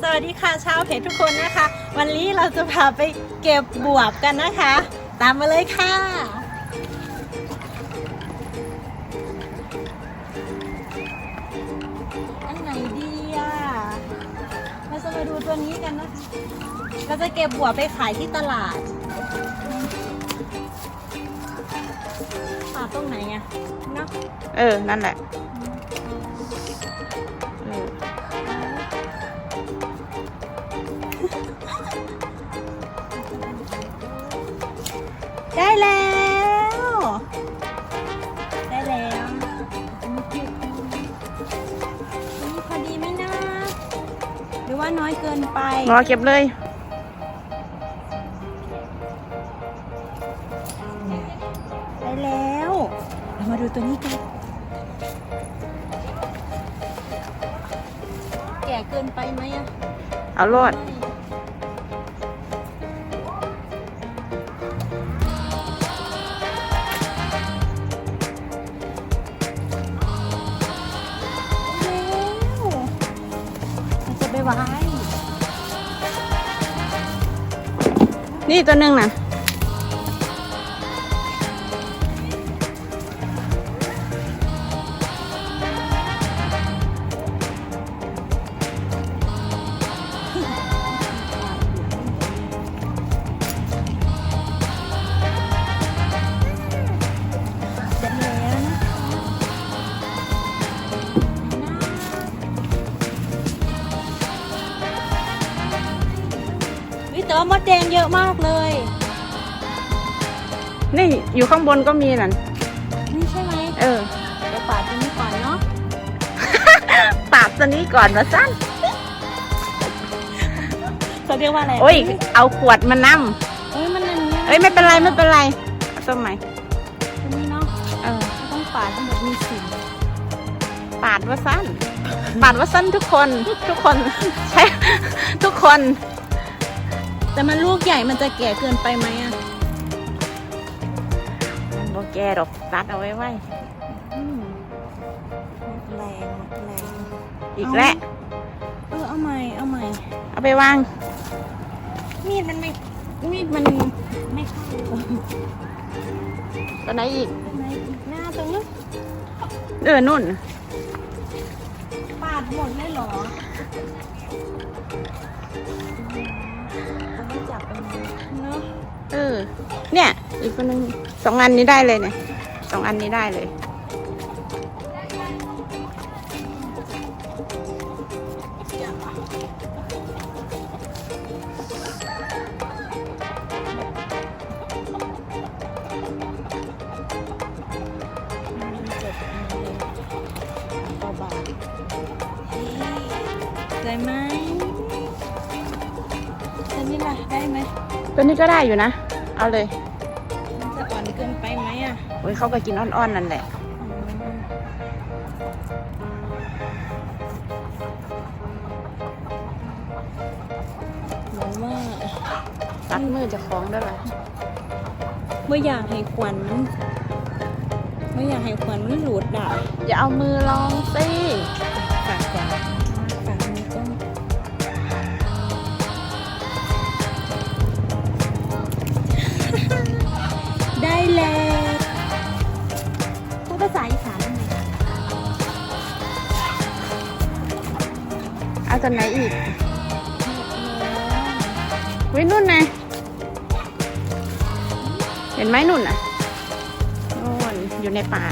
สวัสดีค่ะชาวเพจทุกคนนะคะ วันนี้เราจะพาไปเก็บบวบกันนะคะ ตามมาเลยค่ะ อันไหนดีอะเราจะมาดูตัวนี้กันนะคะเราจะเก็บบวบไปขายที่ตลาดป่าตรงไหนอะเนาะเออ นั่นแหละ ว่าน้อยเกินไปรอเก็บเลยได้แล้ว เรามาดูตัวนี้กัน แก่เกินไปไหมอะเอารอดแไว้ นี่ตัวหนึ่งนะ แต่ว่ามดแดงเยอะมากเลย นี่อยู่ข้างบนก็มีนั่น นี่ใช่ไหมเออเดี๋ยวปาดตัวนี้ก่อนเนาะ ปาดตัวนี้ก่อนมาสั้นเขาเรียกว่าอะไรโอ้ย เอาขวดมานั่มเอ้ยมันอันเนี้ยเอ้ยไม่เป็นไรไม่เป็นไรเอาตัวใหม่ตัวนี้เนาะ เออก็ต้องปาดให้แบบมีสีปาดว่าสั้น ปาดว่าสั้นทุกคน ทุกคน ใช่ ทุกคน แต่มันลูกใหญ่มันจะแก่เกินไปไหมอะโอแกดอกตัดเอาไว้ไว้อืมแรงแรงอีกแล้วเออเอาใหม่เอาใหม่เอาไปวาง มีดมันไม่มีดมันไม่เข้าตัวไหนอีกในอีกหน้าตรงนี้นเออนุ่น ปาดหมดเลยเหรอ เออ เนี่ย อีกคนนึงสองอันนี้ได้เลยเนี่ยสองอันนี้ได้เลยเบาๆสวยไหมตัวนี้ล่ะได้ไหม ตัวนี้ก็ได้อยู่นะ เอาเลยมันจะอ่อนเกินไปไหมอะโอ้ยเขาก็กินอ่อนๆนั่นแหละเหมือนว่าตัดมือจะคล้องด้วยล่ะเมื่ออยากให้ควันมันเมื่ออยากให้ควันมันหลุดอะอย่าเอามือลองสิฝากก่อน ษาอีสานไหมเอาตัวไหนอีกวินุ่นไงเห็นไหมนุ่นอะนุ่นอยู่ในป่า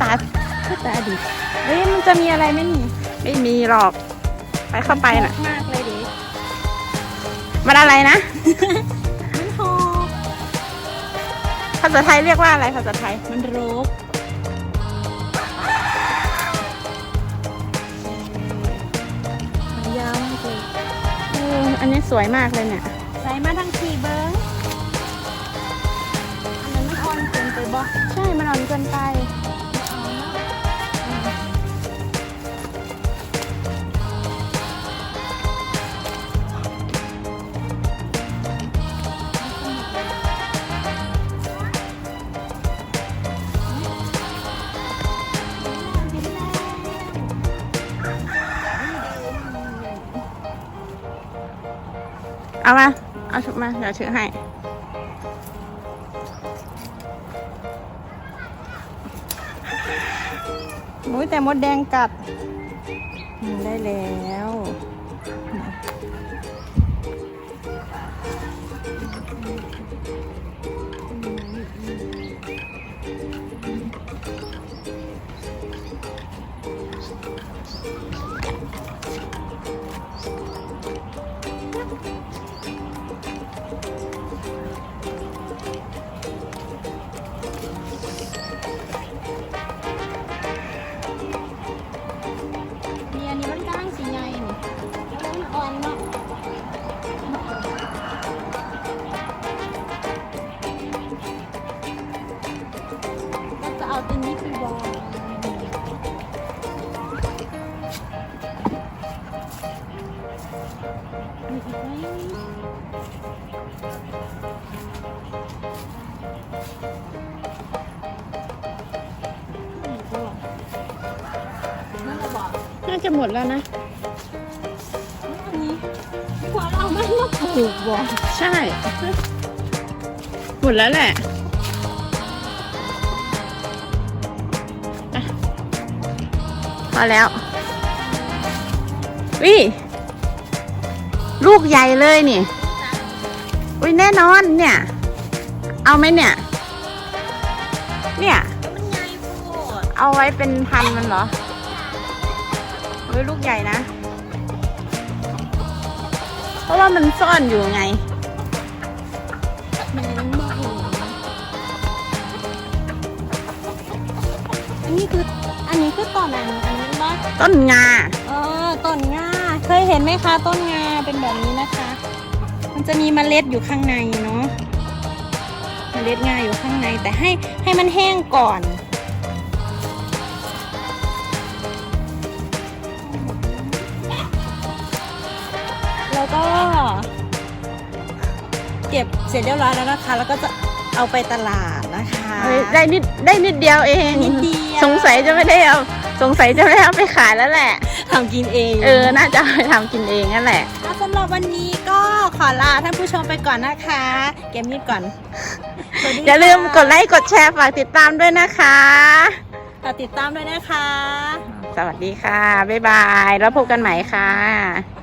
ตาก็ตาดีเฮ้ยมันจะมีอะไรไหมนี่ไม่มีหรอก ไปเข้าไปน่ะมากเลยดิมันอะไรนะมันหอมภาษาไทยเรียกว่าอะไรภาษาไทยมันรก อออันนี้สวยมากเลยเนี่ย ใส่มาทั้งทีเบิ้งอันนั้นมันอ่อนเกินไปบ่ใช่ มันอ่อนเกินไป เอามา เอาชุบมา เดี๋ยวถือให้อุ้ยแต่มดแดงกัด ได้แล้วาจะหมดแล้วนะอันนี้หัวเราไม่มาปลูกบ่ใช่ หมดแล้วแหละอะพอแล้ววิลูกใหญ่เลยนี่อุ้ยแน่นอนเนี่ย เอาไหมเนี่ย เนี่ยมันใหญ่โคตรเอาไว้เป็นพันธุ์มันเหรอ เฮ้ยลูกใหญ่นะ เพราะว่ามันซ่อนอยู่ไงมันมากอันนี้คืออันนี้คือต้นอันอันนี้ว่าต้นงาเออต้นงาเคยเห็นไหมคะ ต้นงาเป็นแบบนี้นะคะ มันจะมีเมล็ดอยู่ข้างในเนาะเมล็ดงาอยู่ข้างในแต่ให้ให้มันแห้งก่อน เก็บเสร็จเรียบร้อยแล้วนะคะ แล้วก็จะเอาไปตลาดนะคะเฮ้ยได้นิดได้นิดเดียวเอง นิดเดียวสงสัยจะไม่ได้เอา สงสัยจะไม่ได้เอาไปขายแล้วแหละ ทำกินเองเออ น่าจะเอาไปทำกินเองนั่นแหละอะสำหรับวันนี้ก็ขอลาท่านผู้ชมไปก่อนนะคะ เกมนี้ก่อนสวัสดีอย่าลืมค่ะกดไลค์กดแชร์ฝากติดตามด้วยนะคะ ฝากติดตามด้วยนะคะ สวัสดีค่ะ บ๊ายบาย แล้วพบกันใหม่ค่ะ